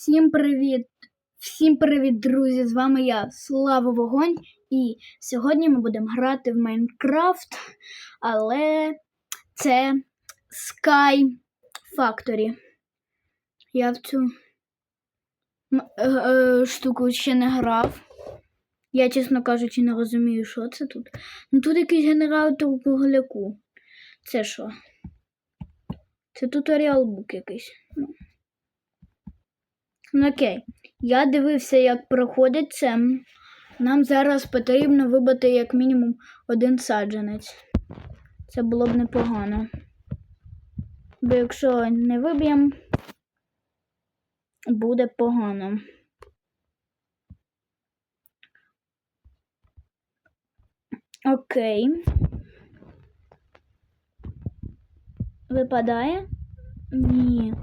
Всім привіт! Всім привіт, друзі! З вами я, Слава Вогонь, і сьогодні ми будемо грати в Майнкрафт, але це Sky Factory. Я в цю е- е, штуку ще не грав. Я, чесно кажучи, не розумію, що це тут. Ну тут якийсь генератор вугляку. Це що? Це туторіал бук якийсь. Ну. Окей. Я дивився, як проходить це. Нам зараз потрібно вибити як мінімум один саджанець. Це було б непогано. Бо якщо не виб'ємо, буде погано. Окей. Випадає? Ні.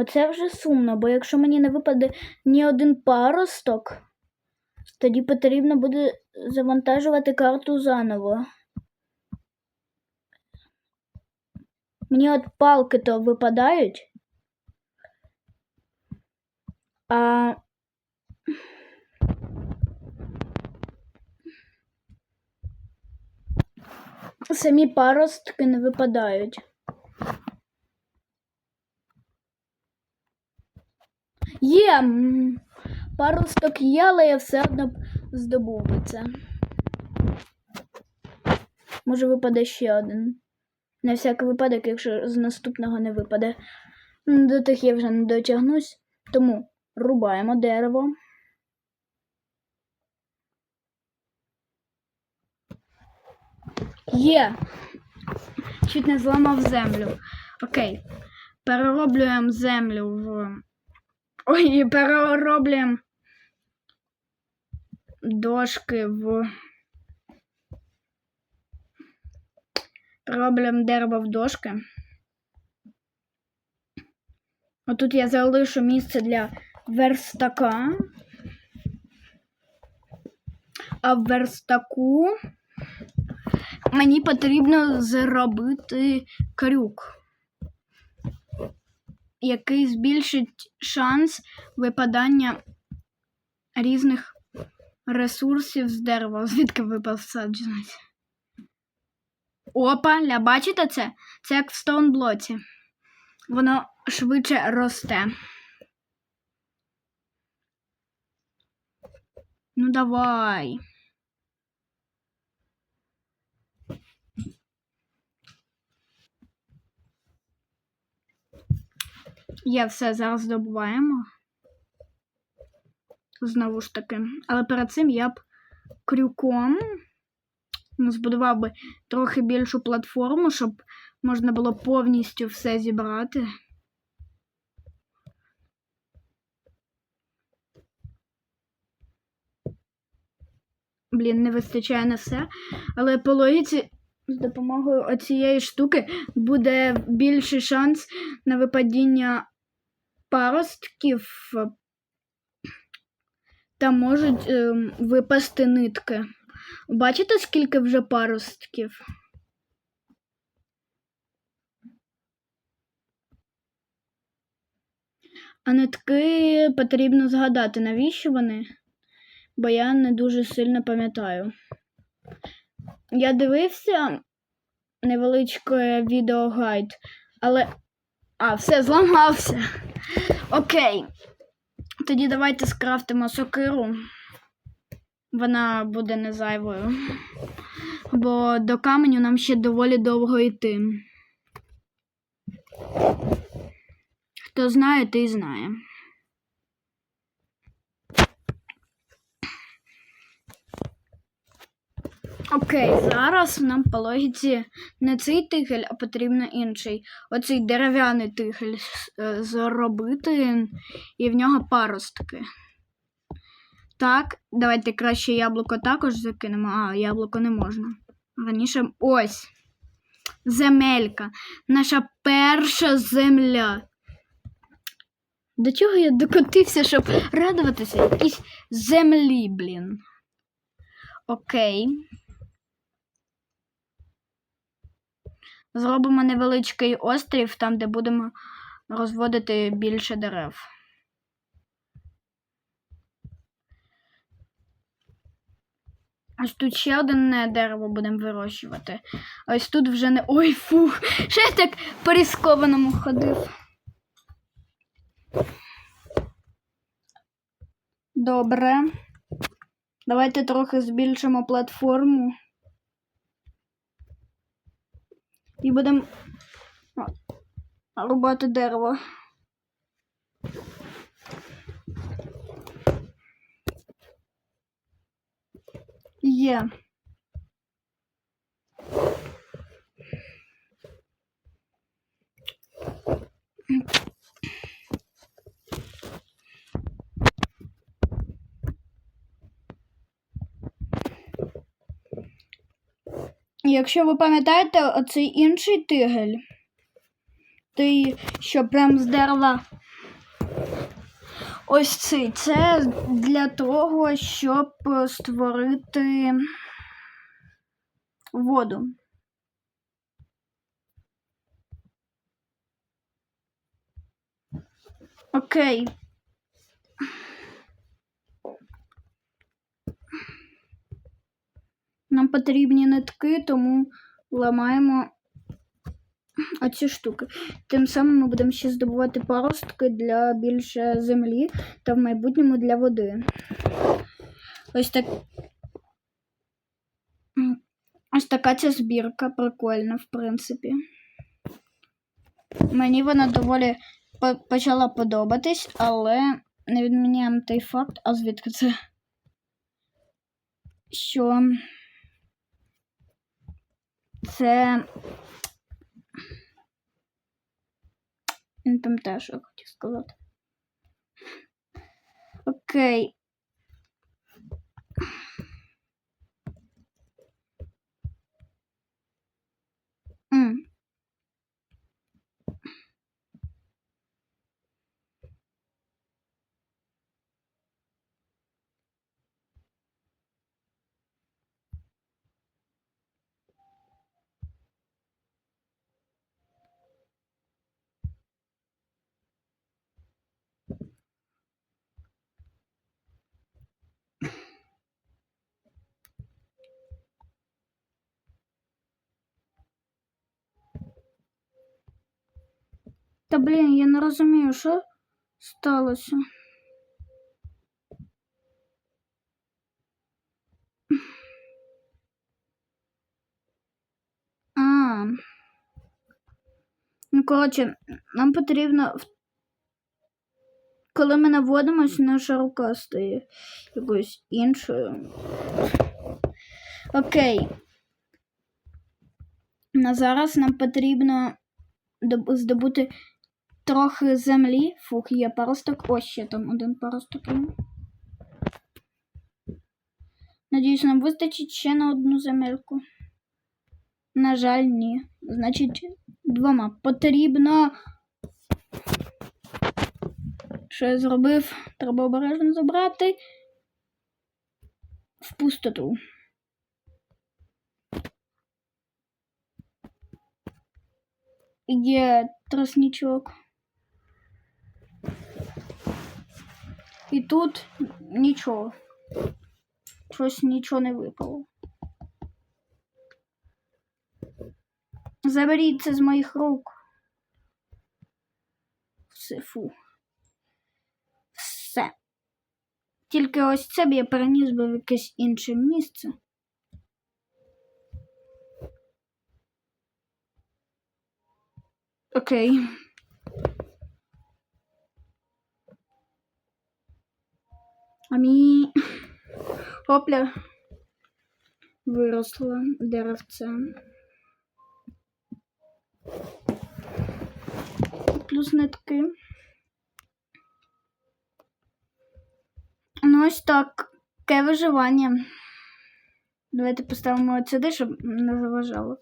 Оце вже сумно, бо якщо мені не випаде ні один паросток, тоді потрібно буде завантажувати карту заново. Мені от палки то випадають. А самі паростки не випадають. Є. м, Паросток є, але я все одно здобув би це. Може випаде ще один. На всякий випадок, якщо з наступного не випаде. До тих я вже не дотягнусь. Тому рубаємо дерево. Є. Чуть не зламав землю. Окей. Перероблюємо землю в. Ой, перероблюємо дошки в. Перероблюємо дерево в дошки. Отут я залишу місце для верстака. А в верстаку мені потрібно зробити крюк який збільшить шанс випадання різних ресурсів з дерева. Звідки випав саджанець? Опа, ля, бачите це? Це як в стоунблоці. Воно швидше росте. Ну давай. Є все, зараз добуваємо. Знову ж таки. Але перед цим я б крюком збудував би трохи більшу платформу, щоб можна було повністю все зібрати. Блін, не вистачає на все. Але по логіці, з допомогою оцієї штуки буде більший шанс на випадіння паростків та можуть ем, випасти нитки. Бачите, скільки вже паростків? А нитки потрібно згадати, навіщо вони? Бо я не дуже сильно пам'ятаю. Я дивився невеличкий відеогайд, але. А, все, зламався. Окей. Тоді давайте скрафтимо сокиру. Вона буде не зайвою. Бо до каменю нам ще доволі довго йти. Хто знає, той знає. Окей, зараз нам по логіці не цей тигель, а потрібно інший. Оцей дерев'яний тигель е, зробити і в нього паростки. Так, давайте краще яблуко також закинемо. А, яблуко не можна. Раніше ось. Земелька. Наша перша земля. До чого я докотився, щоб радуватися якійсь землі, блін. Окей. Зробимо невеличкий острів, там, де будемо розводити більше дерев. Ось тут ще одне дерево будемо вирощувати. Ось тут вже не... Ой, фух! Ще я так порізкованому ходив. Добре. Давайте трохи збільшимо платформу. І будемо рубати дерево. Є. Якщо ви пам'ятаєте, оцей інший тигель, той, що прям з дерева. Ось цей. Це для того, щоб створити воду. Окей. Нам потрібні нитки, тому ламаємо оці штуки. Тим самим ми будемо ще здобувати паростки для більше землі та в майбутньому для води. Ось так. Ось така ця збірка прикольна, в принципі. Мені вона доволі по- почала подобатись, але не відміняємо той факт, а звідки це? Що це. Не пам'ятаю, що я хотів сказати. Окей. М. Та блін, я не розумію, що сталося. А. Ну, коротше, нам потрібно. Коли ми наводимось, наша рука стає якоюсь іншою. Окей. На зараз нам потрібно здобути трохи землі. Фух, є паросток. Ось ще там один паросток. Надіюсь, нам вистачить ще на одну земельку. На жаль, ні. Значить, двома. Потрібно. Що я зробив? Треба обережно забрати в пустоту. Є тростничок. І тут нічого. Щось нічого не випало. Заберіть це з моїх рук. Все, фу. Все. Тільки ось це б я переніс би в якесь інше місце. Окей. А мені хопля виросло деревце. Плюс нитки. Ну, ось так. Таке виживання. Давайте поставимо от сюди, щоб не заважало.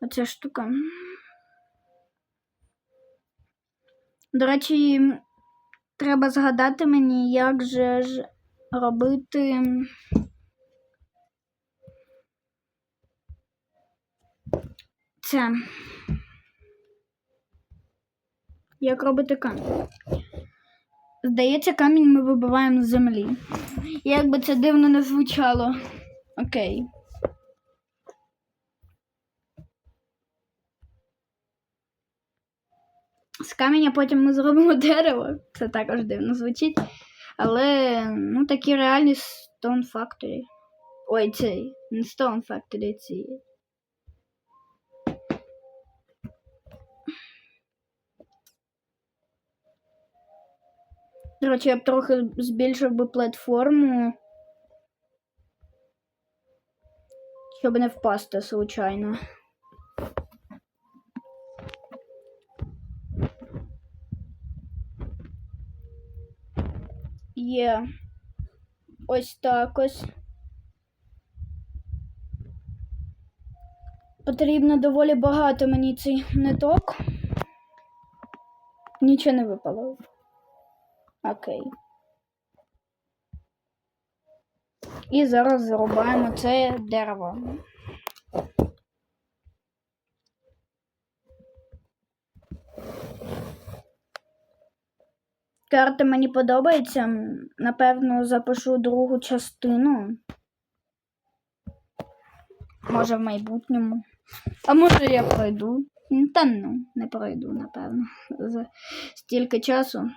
Оця штука. До речі, треба згадати мені, як же ж робити. Це. Як робити камінь. Здається, камінь ми вибиваємо з землі. Як би це дивно не звучало. Окей. З каменя потім ми зробимо дерево. Це також дивно звучить. Але ну такі реальні Stone Factory. Ой, цей. Не Stone Factory, ці. До я б трохи збільшив би платформу. Щоб не впасти случайно. Є ось так ось. Потрібно доволі багато мені цей ниток. Нічого не випало. Окей. І зараз зрубаємо це дерево. Карта мені подобається. Напевно, запишу другу частину. Може, в майбутньому. А може я пройду. Та ну, не пройду, напевно. За стільки часу.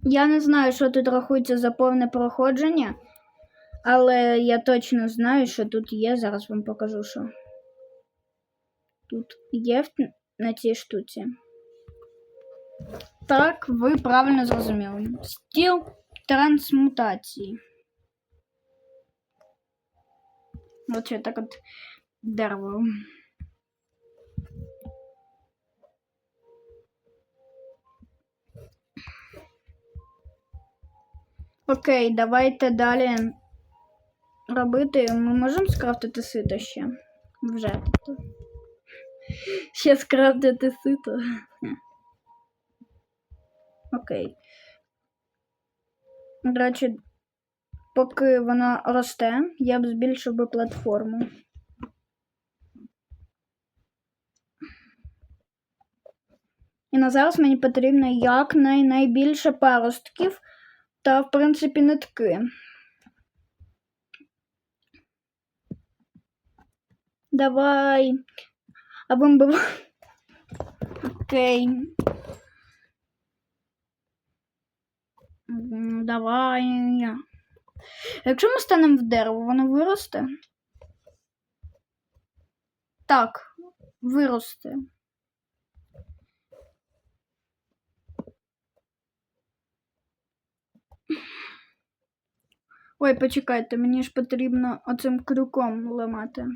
Я не знаю, що тут рахується за повне проходження, але я точно знаю, що тут є. Зараз вам покажу, що тут є на цій штуці. Так, ви правильно зрозуміли. Стіл трансмутації. Оце так от дерево. Окей, давайте далі робити. Ми можемо скрафтити сито ще. Вже. тобто. Ще скрафтити сито. Окей. До речі, поки вона росте, я б збільшив би платформу. І на зараз мені потрібно якнайбільше паростків та, в принципі, нитки. Давай. Або ми б- Окей. М, Давай. Якщо ми станемо в дерево, воно виросте? Так, виросте. Ой, почекайте, мені ж потрібно оцим крюком ламати.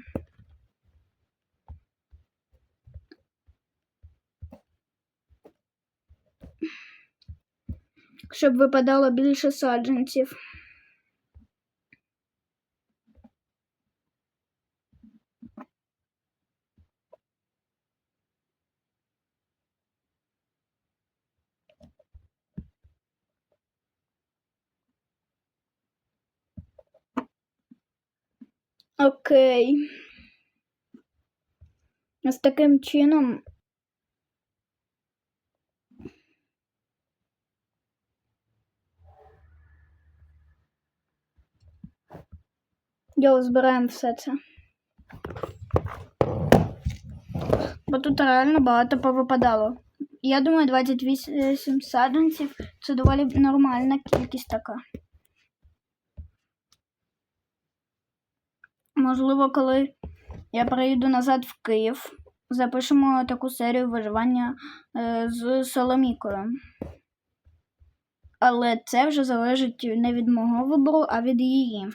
Щоб випадало більше саджанців. Окей. Ось таким чином. Йоу, збираємо все це. Бо тут реально багато повипадало. Я думаю, 28 саджанців це доволі нормальна кількість така. Можливо, коли я приїду назад в Київ, запишемо таку серію виживання е, з Соломікою. Але це вже залежить не від мого вибору, а від її.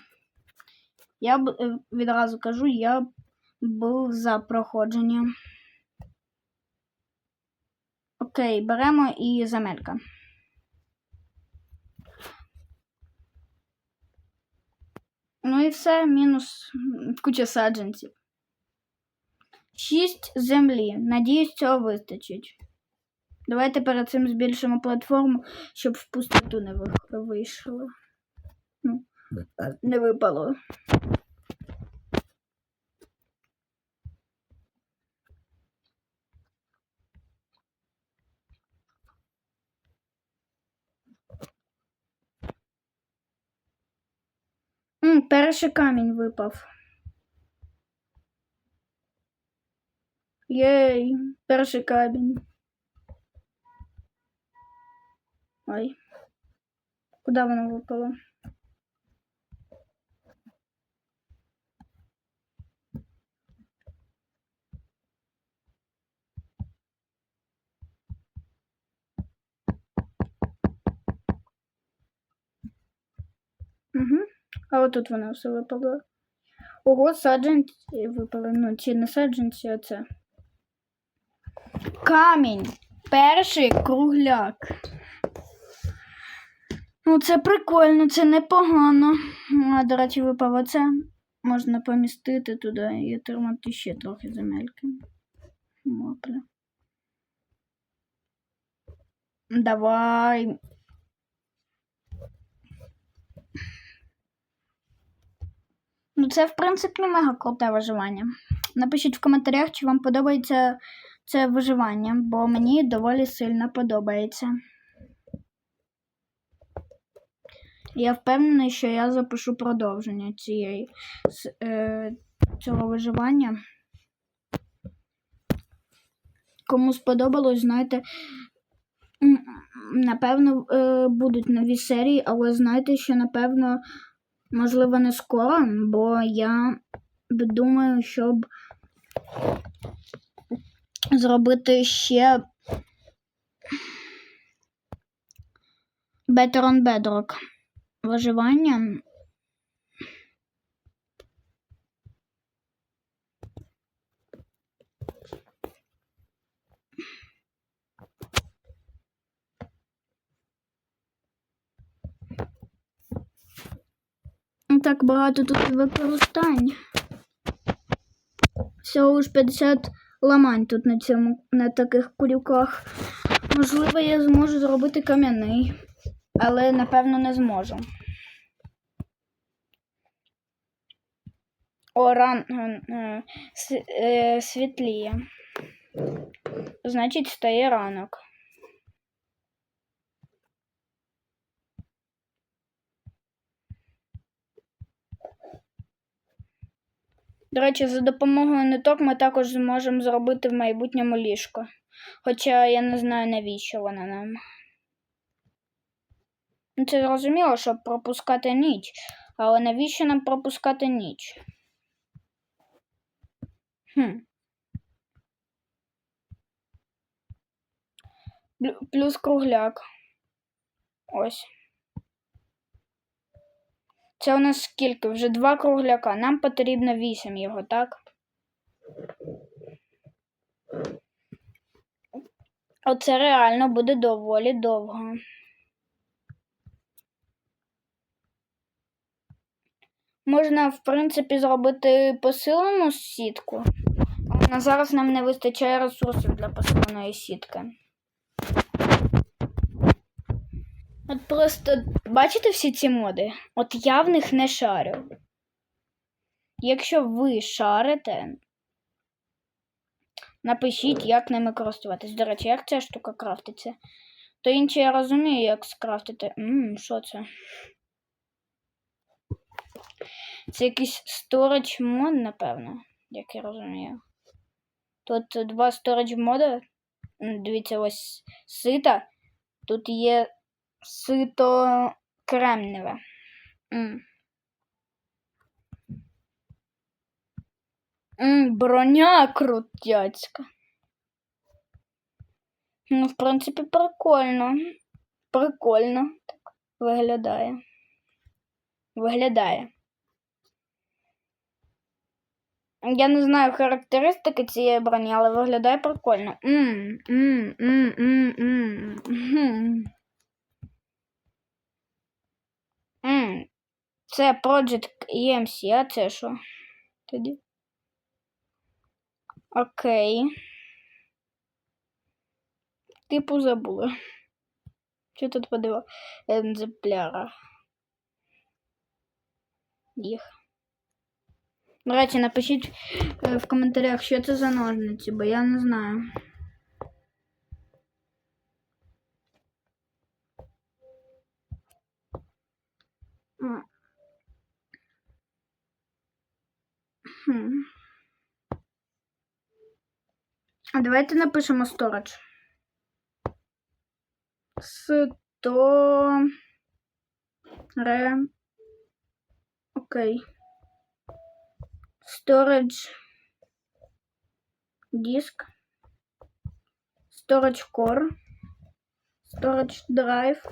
Я б е, відразу кажу, я був за проходження. Окей, беремо і замелька. Ну і все, мінус куча саджанців. Шість землі. Надіюсь, цього вистачить. Давайте перед цим збільшимо платформу, щоб в пустоту не вийшло. Не випало. перший камінь випав. Єй, перший камінь. Ой. Куди воно випало? Угу. А отут воно все випало. Ого, саджанці випали. Ну, ці не саджанці, а це. Камінь. Перший кругляк. Ну, це прикольно, це непогано. А, до речі, випав оце. Можна помістити туди і отримати ще трохи земельки. Мопля. Давай. Це, в принципі, мега круте виживання. Напишіть в коментарях, чи вам подобається це виживання, бо мені доволі сильно подобається. Я впевнений, що я запишу продовження цієї, е, цього виживання. Кому сподобалось, знаєте, напевно, е, будуть нові серії, але знайте, що напевно, можливо, не скоро, бо я думаю, щоб зробити ще Better on Bedrock виживання. Так багато тут використань. Всього лиш 50 ламань тут на цьому, на таких кулюках. Можливо, я зможу зробити кам'яний, але напевно не зможу. О, ран е, е, е, світліє. Значить, стає ранок. До речі, за допомогою ниток ми також зможемо зробити в майбутньому ліжко. Хоча я не знаю, навіщо вона нам. Ну, Це зрозуміло, щоб пропускати ніч. Але навіщо нам пропускати ніч? Хм. Плюс кругляк. Ось. Це у нас скільки? Вже два кругляка. Нам потрібно вісім його, так? Оце реально буде доволі довго. Можна, в принципі, зробити посилену сітку. Але зараз нам не вистачає ресурсів для посиленої сітки. От просто бачите всі ці моди? От я в них не шарю. Якщо ви шарите, напишіть, як ними користуватись. До речі, як ця штука крафтиться. То інше я розумію, як скрафтити. Ммм, що це? Це якийсь storage мод, напевно, як я розумію. Тут два storage моди. Дивіться, ось сита. Тут є сито кремневе. М. Броня крутяцька. Ну, в принципі, прикольно. Прикольно так виглядає. Виглядає. Я не знаю характеристики цієї броні, але виглядає прикольно. М, м, м, м, м, М, Це Project EMC, а це що? Тоді. Окей. Типу забула. Що тут подива? Екземпляра. Їх. До речі, напишіть е, в коментарях, що це за ножниці, бо я не знаю. А давайте напишемо storage. Сто ре. Окей. Storage диск. Storage кор. Storage драйв.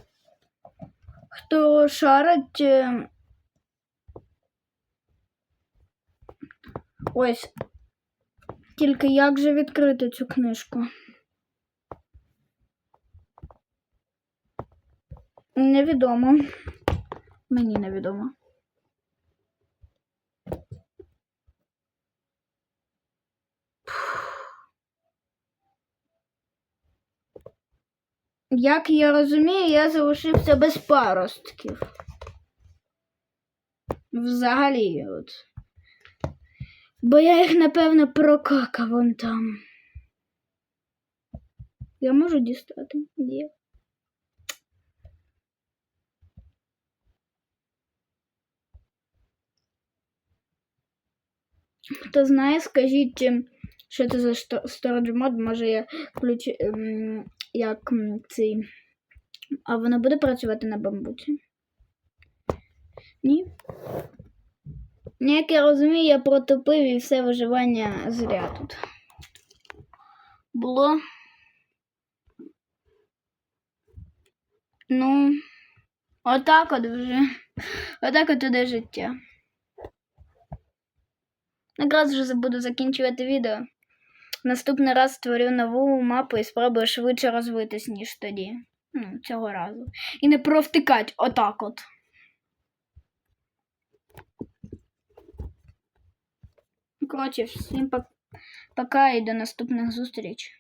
Хто шарить е, Ось. Тільки як же відкрити цю книжку? Невідомо. Мені невідомо. Як я розумію, я залишився без паростків. Взагалі, от. Бо я їх, напевно, прокакав вон там. Я можу дістати? Є. Хто знає, скажіть, ем, що це за storage мод, може я включу ем, як цей. А воно буде працювати на бамбуці? Ні? Ну, Як я розумію, я протопив і все виживання зря тут. Було. Ну, отак от вже. Отак от іде життя. Якраз вже буду закінчувати відео. Наступний раз створю нову мапу і спробую швидше розвитись, ніж тоді. Ну, цього разу. І не провтикать отак от. Коротше, всім пока і до наступних зустріч.